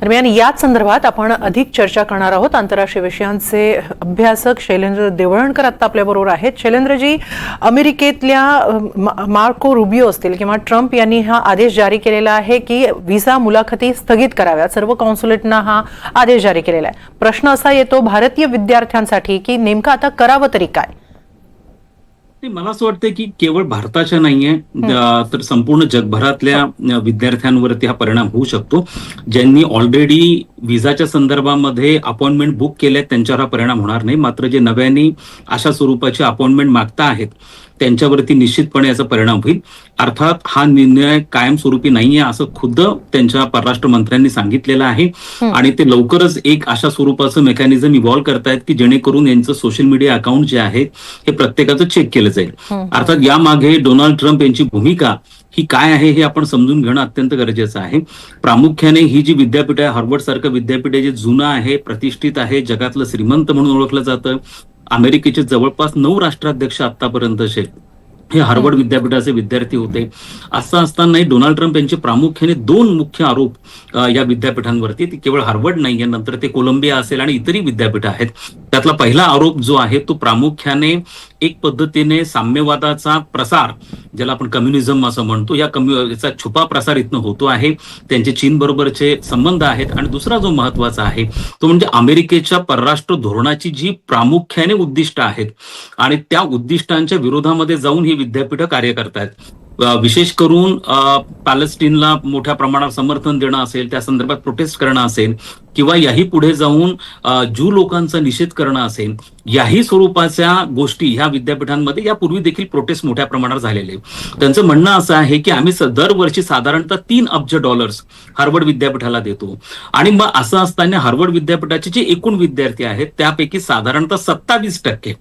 दरम्यान याच संदर्भात आपण अधिक चर्चा करणार आहोत. आंतरराष्ट्रीय विषयांचे अभ्यासक शैलेंद्र देवळणकर आता आपल्याबरोबर आहेत. शैलेंद्रजी अमेरिकेतल्या मा- मार्को रुबिओ असतील किंवा ट्रम्प यांनी हा आदेश जारी केलेला आहे की व्हिसा मुलाखती स्थगित कराव्यात. सर्व कॉन्सुलेटना हा आदेश जारी केलेला आहे. प्रश्न असा येतो भारतीय विद्यार्थ्यांसाठी की नेमकं आता करावं तरी काय? मला असं वाटतं की केवळ भारताच्या नाहीये. तर संपूर्ण जगभरातल्या विद्यार्थ्यांवरती हा परिणाम होऊ शकतो. ज्यांनी ऑलरेडी विजाच्या संदर्भामध्ये अपॉइंटमेंट बुक केले त्यांच्यावर हा परिणाम होणार नाही. मात्र जे नव्याने अशा स्वरूपाची अपॉइंटमेंट मागता आहेत त्यांच्यावरती निश्चितपणे याचा परिणाम होईल. अर्थात हा निर्णय कायमस्वरूपी नाहीये असं खुद्द त्यांच्या परराष्ट्र मंत्र्यांनी सांगितलेलं आहे. आणि ते लवकरच एक अशा स्वरूपाचं मेकॅनिझम इव्हॉल्व्ह करतायत की जेणेकरून यांचं सोशल मीडिया अकाउंट जे आहे हे प्रत्येकाचं चेक केलं जाईल. अर्थात यामागे डोनाल्ड ट्रम्प यांची भूमिका ही काय आहे हे आपण समजून घेणं अत्यंत गरजेचं आहे. प्रामुख्याने ही जी विद्यापीठ आहे हार्वर्ड सारखं विद्यापीठ जे जुनं आहे प्रतिष्ठित आहे जगातलं श्रीमंत म्हणून ओळखलं जातं. अमेरिकेचे जवळपास नऊ राष्ट्राध्यक्ष आतापर्यंतचे हे हार्वर्ड विद्यापीठाचे विद्यार्थी होते. असं असतानाही डोनाल्ड ट्रम्प यांचे प्रामुख्याने दोन मुख्य आरोप या विद्यापीठांवरती. ते केवळ हार्वर्ड नाहीये नंतर ते कोलंबिया असेल आणि इतरही विद्यापीठ आहेत. त्यातला पहिला आरोप जो आहे तो प्रामुख्याने एक पद्धतीने साम्यवादाचा प्रसार ज्याला आपण कम्युनिझम असं म्हणतो या कम्युचा छुपा प्रसार इथनं होतो आहे. त्यांचे चीन बरोबरचे संबंध आहेत. आणि दुसरा जो महत्त्वाचा आहे तो म्हणजे अमेरिकेच्या परराष्ट्र धोरणाची जी प्रामुख्याने उद्दिष्ट आहेत. आणि त्या उद्दिष्टांच्या विरोधामध्ये जाऊन ही विद्यापीठं कार्य करतायत. विशेष करून अ, पॅलेस्टीनला मोठ्या प्रमाणात समर्थन देणं असेल त्या संदर्भात प्रोटेस्ट करणं असेल किंवा याही पुढे जाऊन जू ज्यू लोकांचा निषेध करणं असेल याही स्वरूपाच्या गोष्टी ह्या विद्यापीठांमध्ये यापूर्वी देखील प्रोटेस्ट मोठ्या प्रमाणात झालेले. त्यांचं म्हणणं असं आहे की आम्ही दरवर्षी साधारणतः तीन अब्ज डॉलर्स हार्वर्ड विद्यापीठाला देतो. आणि मग असं असताना हार्वर्ड विद्यापीठाचे जे एकूण विद्यार्थी आहेत त्यापैकी साधारणतः सत्तावीस टक्के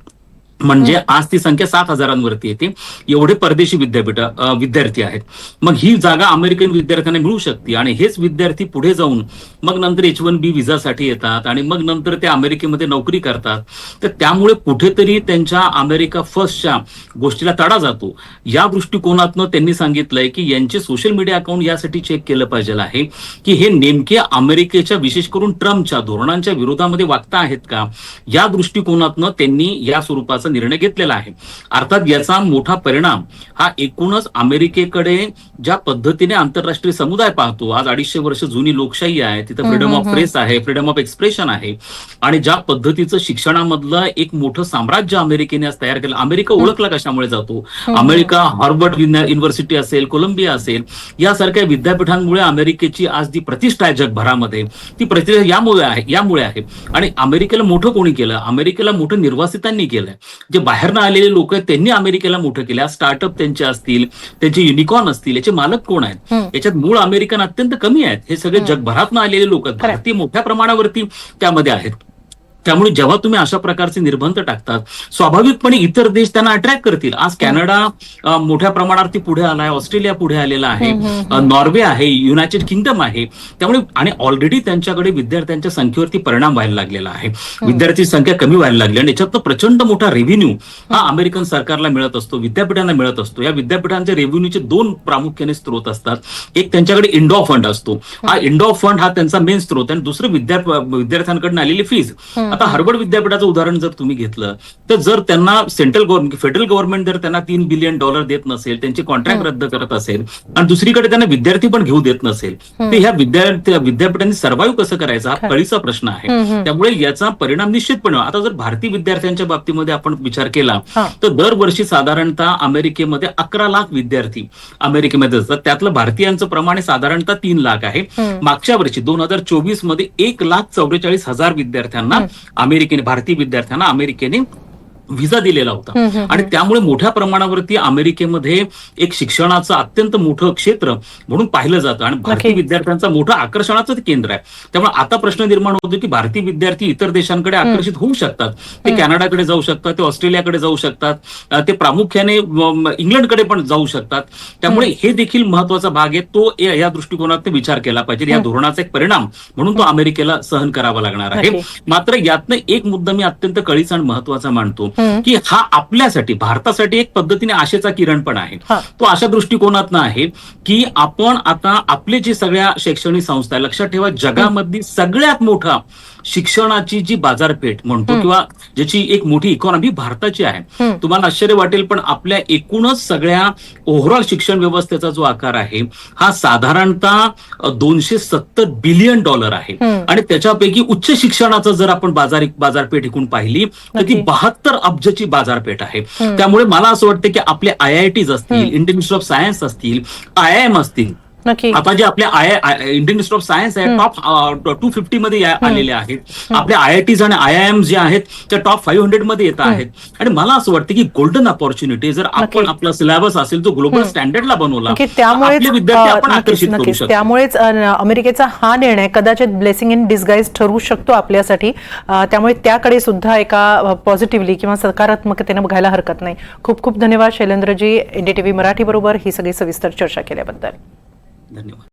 म्हणजे आज ती संख्या सात हजारांवरती येते. एवढे परदेशी विद्यापीठ विद्यार्थी आहेत. मग ही जागा अमेरिकन विद्यार्थ्यांना मिळू शकते आणि हेच विद्यार्थी पुढे जाऊन मग नंतर एच वन बी विजासाठी येतात आणि मग नंतर ते अमेरिकेमध्ये नोकरी करतात. तर त्यामुळे कुठेतरी त्यांच्या अमेरिका फर्स्टच्या गोष्टीला तडा जातो. या दृष्टिकोनातनं त्यांनी सांगितलंय की यांचे सोशल मीडिया अकाउंट यासाठी चेक केलं पाहिजे आहे की हे नेमके अमेरिकेच्या विशेष करून ट्रम्पच्या धोरणांच्या विरोधामध्ये वागता आहेत का? या दृष्टिकोनातनं त्यांनी या स्वरूपाचा निर्णय घेतलेला आहे. अर्थात याचा मोठा परिणाम हा एकूणच अमेरिकेकडे ज्या पद्धतीने आंतरराष्ट्रीय समुदाय पाहतो आज अडीचशे वर्ष जुनी लोकशाही आहे तिथं फ्रीडम ऑफ प्रेस आहे फ्रीडम ऑफ एक्सप्रेशन आहे. आणि ज्या पद्धतीचं शिक्षणामधलं एक मोठं साम्राज्य अमेरिकेने आज तयार केलं अमेरिका ओळखला कशामुळे जातो? अमेरिका हार्वर्ड युनि- युनिव्हर्सिटी असेल कोलंबिया असेल यासारख्या विद्यापीठांमुळे अमेरिकेची आज जी प्रतिष्ठा आहे जगभरामध्ये ती प्रतिष्ठा यामुळे आहे यामुळे आहे. आणि अमेरिकेला मोठं कोणी केलं? अमेरिकेला मोठं निर्वासितांनी केलंय. जे बाहेरनं आलेले लोक आहेत त्यांनी अमेरिकेला मोठं केलं. स्टार्टअप त्यांचे असतील त्यांचे युनिकॉर्न असतील याचे मालक कोण आहेत. याच्यात मूळ अमेरिकन अत्यंत कमी आहेत. हे सगळे जगभरातनं आलेले लोक आहेत. भारतीय मोठ्या प्रमाणावरती त्यामध्ये आहेत. त्यामुळे जेव्हा तुम्ही अशा प्रकारचे निर्बंध टाकतात स्वाभाविकपणे इतर देश त्यांना अट्रॅक्ट करतील. आज कॅनडा मोठ्या प्रमाणावरती पुढे आलाय ऑस्ट्रेलिया पुढे आलेला आहे नॉर्वे आहे युनायटेड किंगडम आहे. त्यामुळे आणि ऑलरेडी त्यांच्याकडे विद्यार्थ्यांच्या संख्येवरती परिणाम व्हायला लागलेला आहे. विद्यार्थी संख्या कमी व्हायला लागली आणि याच्यातनं प्रचंड मोठा रेव्हेन्यू हा अमेरिकन सरकारला मिळत असतो विद्यापीठांना मिळत असतो. या विद्यापीठांच्या रेव्हेन्यूचे दोन प्रामुख्याने स्रोत असतात. एक त्यांच्याकडे इंडो फंड असतो. हा इंडो फंड हा त्यांचा मेन स्रोत आहे आणि दुसरं विद्या विद्यार्थ्यांकडून आलेली फीज आता हार्वर्ड विद्यापीठाचं उदाहरण जर तुम्ही घेतलं तर जर त्यांना सेंट्रल गव्हर्नमेंट फेडरल गव्हर्नमेंट जर त्यांना तीन बिलियन डॉलर देत नसेल त्यांचे कॉन्ट्रॅक्ट रद्द करत असेल आणि दुसरीकडे त्यांना विद्यार्थी पण घेऊ देत नसेल तर ह्या विद्यार्थी विद्यापीठांनी सर्व्हाइव्ह कसं करायचं हा. कळीचा प्रश्न आहे. त्यामुळे याचा परिणाम निश्चितपणे. आता जर भारतीय विद्यार्थ्यांच्या बाबतीमध्ये आपण विचार केला. तर दरवर्षी साधारणतः अमेरिकेमध्ये अकरा लाख विद्यार्थी अमेरिकेमध्ये असतात त्यातलं भारतीयांचं प्रमाण साधारणतः तीन लाख आहे. मागच्या वर्षी दोन हजार चोवीसमध्ये एक लाख चौवेचाळीस हजार विद्यार्थ्यांना अमेरिकेने भारतीय विद्यार्थ्यांना अमेरिकेने व्हिसा दिलेला होता. आणि त्यामुळे मोठ्या प्रमाणावरती अमेरिकेमध्ये एक शिक्षणाचं अत्यंत मोठं क्षेत्र म्हणून पाहिलं जातं. आणि भारतीय. विद्यार्थ्यांचं मोठं आकर्षणाचं केंद्र आहे. त्यामुळे आता प्रश्न निर्माण होतो की भारतीय विद्यार्थी इतर देशांकडे आकर्षित होऊ शकतात. ते कॅनडाकडे जाऊ शकतात ते ऑस्ट्रेलियाकडे जाऊ शकतात ते प्रामुख्याने इंग्लंडकडे पण जाऊ शकतात. त्यामुळे हे देखील महत्त्वाचा भाग आहे. तो या दृष्टिकोनात विचार केला पाहिजे. या धोरणाचा एक परिणाम म्हणून तो अमेरिकेला सहन करावा लागणार आहे. मात्र यातनं एक मुद्दा मी अत्यंत कळीचा आणि महत्त्वाचा मानतो. की हा आपल्यासाठी भारतासाठी एक पद्धतीने आशेचा किरण पण आहे. तो अशा दृष्टिकोनातनं आहे की आपण आता आपले जे सगळ्या शैक्षणिक संस्था आहे, लक्षात ठेवा जगामधली सगळ्यात मोठा शिक्षणाची जी बाजारपेठ म्हणतो. किंवा ज्याची एक मोठी इकॉनॉमी भारताची आहे. तुम्हाला आश्चर्य वाटेल पण आपल्या एकूणच सगळ्या ओव्हरऑल शिक्षण व्यवस्थेचा जो आकार आहे हा साधारणतः दोनशे सत्तर बिलियन डॉलर आहे. आणि त्याच्यापैकी उच्च शिक्षणाचं जर आपण बाजार बाजारपेठ एकूण पाहिली तर ती. बहात्तर अब्जची बाजारपेठ आहे. त्यामुळे मला असं वाटतं की आपले आय आय टीज असतील. इंडियन इन्स्टिट्यूट ऑफ सायन्स असतील आय आय एम असतील नक्की आता जे आपले I Indian Institute of Science आहे. टॉप टू फिफ्टी मध्ये आलेले आहेत. आपले आय आय टीज आणि आय आय एम जे आहेत त्या टॉप फाईव्ह हंड्रेडमध्ये येत आहेत. आणि मला असं वाटतं की गोल्डन ऑपॉर्च्युनिटी जर आपण. आपला सिलेबस असेल जो ग्लोबल. स्टँडर्डला बनवला आपले विद्यार्थी आपण आकर्षित करू शकतो. त्यामुळेच अमेरिकेचा हा निर्णय कदाचित ब्लेसिंग इन डिस्गाईज ठरू शकतो आपल्यासाठी. त्यामुळे त्याकडे सुद्धा एका पॉझिटिव्हली किंवा सकारात्मकतेने बघायला हरकत नाही. खूप खूप धन्यवाद शैलेंद्रजी एनडीटीव्ही मराठी बरोबर ही सगळी सविस्तर चर्चा केल्याबद्दल. धन्यवाद